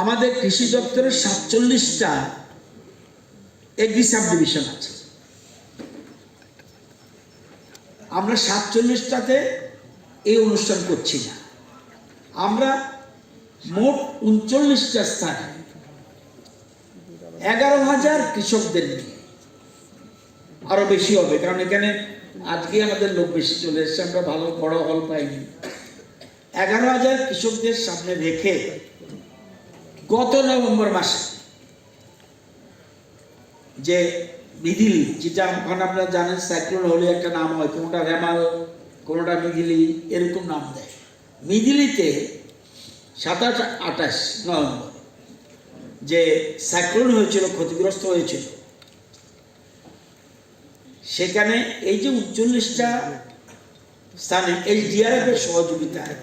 আমাদের কৃষি দপ্তরের সাতচল্লিশটা এগ্রি সাব ডিভিশন আছে। আমরা সাতচল্লিশটাতে এই অনুষ্ঠান করছি না। আমরা মোট উনচল্লিশটা স্থানে এগারো হাজার কৃষকদের নিয়ে আরও বেশি হবে, কারণ এখানে আজকে আমাদের লোক বেশি চলে এসেছে, আমরা ভালো, বড় হল পাইনি। এগারো হাজার কৃষকদের সামনে রেখে গত নভেম্বর মাসে যে মিদিলি যেটা এখন আপনারা জানেন সাইক্লোন হলে একটা নাম হয়, কোনোটা রেমাল, কোনোটা মিদিলি এরকম নাম দেয়। মিদিলিতে সাতাশ আঠাশ নভেম্বর যে সাইক্লোন হয়েছিল, ক্ষতিগ্রস্ত হয়েছিল, সেখানে এই যে উনচল্লিশটা স্থানে এই ডিআরএফ এর সহযোগিতায়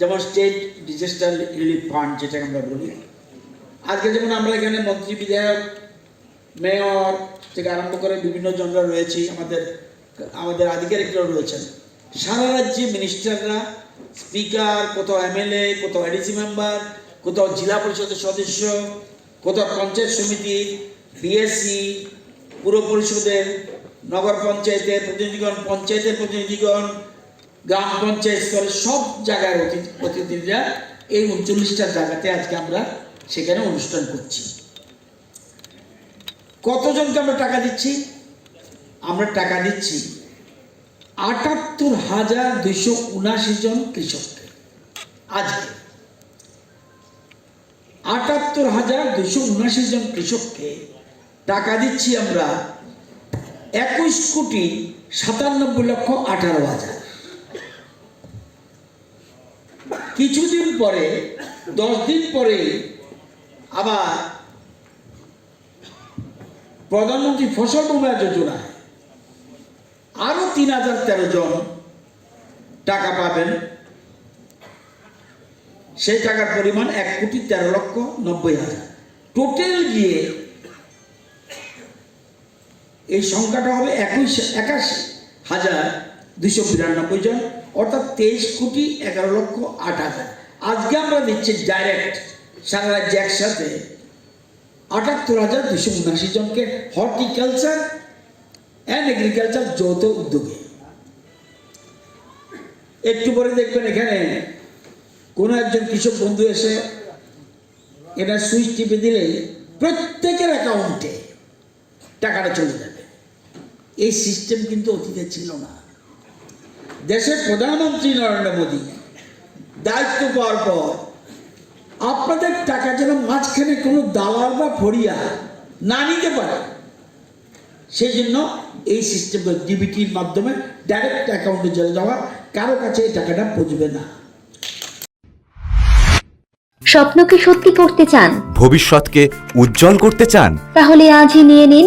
যেমন স্টেট ডিজাস্টার রিলিফ ফান্ড যেটাকে আমরা বলি। আজকে যেমন আমরা এখানে মন্ত্রী বিধায়ক, মেয়র থেকে আরম্ভ করে বিভিন্ন জনরা রয়েছি, আমাদের আমাদের আধিকারিকরা রয়েছেন। সারা রাজ্যে মিনিস্টাররা স্পিকার কোথাও এমএলএ কোথাও এডিসি মেম্বার কোথাও জেলা পরিষদের সদস্য, কোথাও পঞ্চায়েত সমিতি বিএসসি পুর পরিষদের, নগর পঞ্চায়েতের প্রতিনিধিগণ পঞ্চায়েতের প্রতিনিধিগণ গ্রাম পঞ্চায়েত স্তরে সব জায়গার অতি- প্রতিনিধিরা এই উনচল্লিশটা জায়গাতে আজকে আমরা সেখানে অনুষ্ঠান করছি। কতজনকে আমরা টাকা দিচ্ছি? আমরা টাকা দিচ্ছি আটাত্তর হাজার দুইশো উনাশি জন কৃষককে আজকে। আটাত্তর হাজার দুইশো উনাশি জন কৃষককে টাকা দিচ্ছি আমরা একুশ কোটি সাতানব্বই লক্ষ আঠারো হাজার। কিছুদিন পরে, দশ দিন পরে আবার প্রধানমন্ত্রী ফসল বীমা যোজনায় আরও তিন হাজার তেরো জন টাকা পাবেন। সেই টাকার পরিমাণ এক কোটি তেরো লক্ষ নব্বই হাজার। টোটাল গিয়ে এই সংখ্যাটা হবে একুশ, একাশি হাজার দুইশো বিরানব্বই জন, অর্থাৎ তেইশ কোটি এগারো লক্ষ আট হাজার। আজকে আমরা দিচ্ছি ডাইরেক্ট সারা রাজ্যে একসাথে আটাত্তর হাজার দুশো উনআশি জনকে হর্টিকালচার অ্যান্ড এগ্রিকালচার যৌথ উদ্যোগে। একটু পরে দেখবেন এখানে কোনো একজন কৃষক বন্ধু এসে এটা সুইচ টিপে দিলে প্রত্যেকের অ্যাকাউন্টে টাকাটা চলে যাবে। এই সিস্টেম কিন্তু অতীতে ছিল না। দেশের প্রধানমন্ত্রী নরেন্দ্র মোদী দায়িত্ব পাওয়ার পর আপনাদের টাকা যেন মাঝখানে কোনো দালাল বা ফড়িয়া না নিতে পারে। সেই জন্য এই সিস্টেম ডিবিটির মাধ্যমে ডাইরেক্ট অ্যাকাউন্টে চলে যাওয়া কারও কাছে এই টাকাটা পৌঁছবে না। স্বপ্নকে সত্যি করতে চান ভবিষ্যৎকে উজ্জ্বল করতে চান? তাহলে আজই নিয়ে নিন